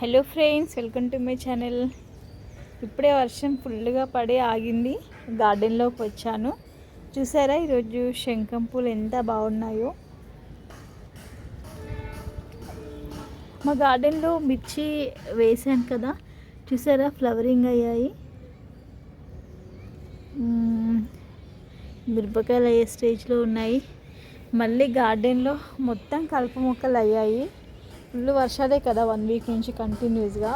Hello friends welcome to my channel. ఇప్పుడే వర్షం ఫుల్గా పడి ఆగింది. గార్డెన్లోకి వచ్చాను. చూసారా ఈరోజు శంఖం పూలు ఎంత బాగున్నాయో? మా గార్డెన్లో మిర్చి వేసాను కదా. చూసారా ఫ్లవరింగ్ అయ్యాయి. మిరపకాయలు అయ్యే స్టేజ్లో ఉన్నాయి. మళ్ళీ గార్డెన్లో మొత్తం కలుపు మొక్కలు అయ్యాయి. ఫుల్ వర్షాలే కదా వన్ వీక్ నుంచి కంటిన్యూస్గా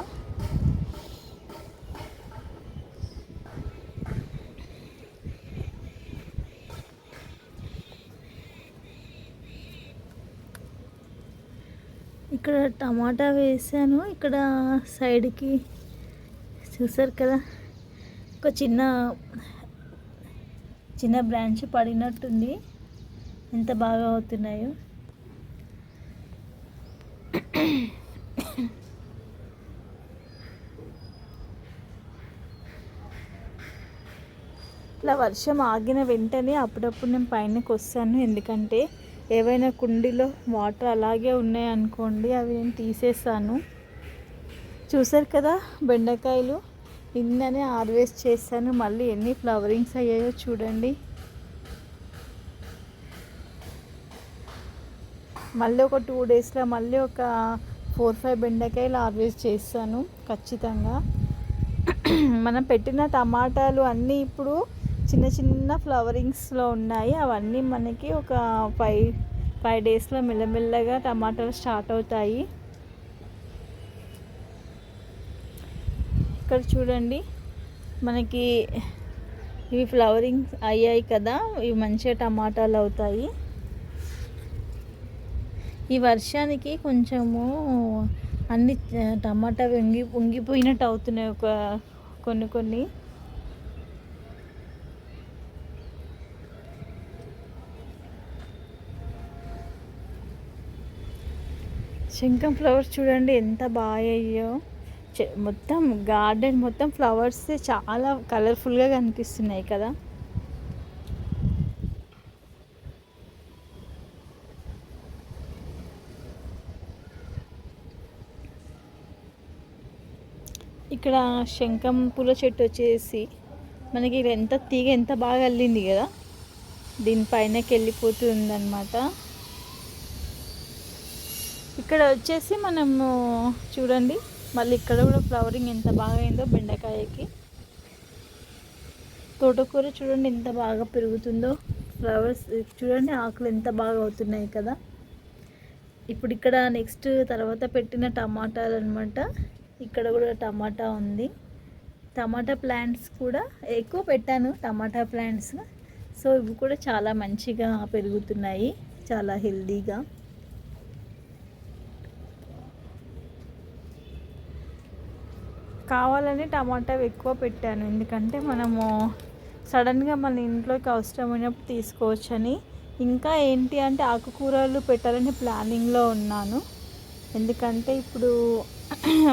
ఇక్కడ టమాటా వేసాను. ఇక్కడ సైడ్కి చూసారు కదా ఒక చిన్న చిన్న బ్రాంచ్ పడినట్టుంది. ఎంత బాగా అవుతున్నాయో. ఇలా వర్షం ఆగిన వెంటనే అప్పుడప్పుడు నేను పైనకి వస్తాను. ఎందుకంటే ఏవైనా కుండీలో వాటర్ అలాగే ఉన్నాయనుకోండి అవి నేను తీసేస్తాను. చూసారు కదా బెండకాయలు? నిన్ననే హార్వెస్ట్ చేశాను. మళ్ళీ ఎన్ని ఫ్లవరింగ్స్ అయ్యాయో చూడండి. మళ్ళీ ఒక టూ డేస్లో మళ్ళీ ఒక ఫోర్ ఫైవ్ బెండకాయలు హార్వెస్ట్ చేస్తాను ఖచ్చితంగా. మనం పెట్టిన టమాటాలు అన్నీ ఇప్పుడు చిన్న చిన్న ఫ్లవరింగ్స్లో ఉన్నాయి. అవన్నీ మనకి ఒక ఫైవ్ ఫైవ్ డేస్లో మెల్లమెల్లగా టమాటాలు స్టార్ట్ అవుతాయి. ఇక్కడ చూడండి మనకి ఇవి ఫ్లవరింగ్స్ అయ్యాయి కదా ఇవి మంచిగా టమాటాలు అవుతాయి. ఈ వర్షానికి కొంచెము అన్ని టమాటా వంగి వంగిపోయినట్టు అవుతున్నాయి ఒక కొన్ని కొన్ని. శంఖం ఫ్లవర్స్ చూడండి ఎంత బాగా అయ్యో. మొత్తం గార్డెన్ మొత్తం ఫ్లవర్స్ చాలా కలర్ఫుల్గా కనిపిస్తున్నాయి కదా. ఇక్కడ శంఖం పూల చెట్టు వచ్చేసి మనకి ఇది ఎంత తీగ ఎంత బాగా అల్లింది కదా. దీనిపైనకి వెళ్ళిపోతుందన్నమాట. ఇక్కడ వచ్చేసి మనము చూడండి మళ్ళీ ఇక్కడ కూడా ఫ్లవరింగ్ ఎంత బాగా అయిందో బెండకాయకి. తోటకూర చూడండి ఎంత బాగా పెరుగుతుందో. ఫ్లవర్స్ చూడండి ఆకులు ఎంత బాగా అవుతున్నాయి కదా. ఇప్పుడు ఇక్కడ నెక్స్ట్ తర్వాత పెట్టిన టమాటాలు అనమాట ఇక్కడ కూడా టమాటా ఉంది. టమాటా ప్లాంట్స్ కూడా ఎక్కువ పెట్టాను టమాటా ప్లాంట్స్. సో ఇవి కూడా చాలా మంచిగా పెరుగుతున్నాయి చాలా హెల్దీగా. కావాలని టమాటా ఎక్కువ పెట్టాను ఎందుకంటే మనము సడన్గా మన ఇంట్లోకి అవసరమైనప్పుడు తీసుకోవచ్చని. ఇంకా ఏంటి అంటే ఆకుకూరలు పెట్టాలని ప్లానింగ్లో ఉన్నాను. ఎందుకంటే ఇప్పుడు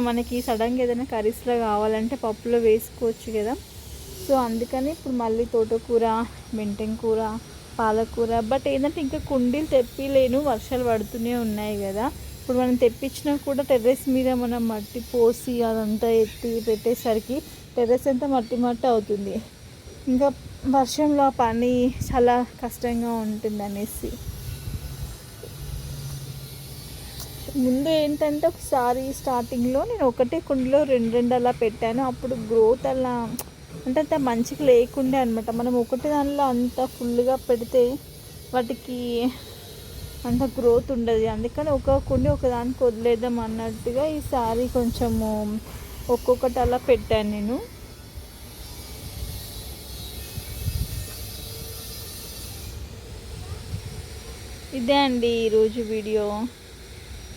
మనకి సడన్గా ఏదైనా కర్రీస్లో కావాలంటే పప్పులో వేసుకోవచ్చు కదా. సో అందుకని ఇప్పుడు మళ్ళీ తోటకూర మెంటెం కూర పాలకూర బట్ ఏంటంటే ఇంకా కుండీలు తెప్పిలేను వర్షాలు పడుతూనే ఉన్నాయి కదా. ఇప్పుడు మనం తెప్పించినా కూడా టెర్రస్ మీద మనం మట్టి పోసి అదంతా ఎత్తి పెట్టేసరికి టెర్రస్ అంతా మట్టి మట్టి అవుతుంది. ఇంకా వర్షంలో ఆ పని చాలా కష్టంగా ఉంటుంది అనేసి ముందు ఏంటంటే ఒకసారి స్టార్టింగ్లో నేను ఒకటే కుండలో రెండు రెండు అలా పెట్టాను. అప్పుడు గ్రోత్ అలా అంటే అంత మంచిగా లేకుండే అనమాట మనం ఒకటి దానిలో అంత ఫుల్గా పెడితే వాటికి అంత గ్రోత్ ఉండదు. అందుకని ఒక కుండి ఒకదానికి వదిలేద్దాం అన్నట్టుగా ఈసారి కొంచెము ఒక్కొక్కటి అలా పెట్టాను నేను. ఇదే అండి ఈరోజు వీడియో.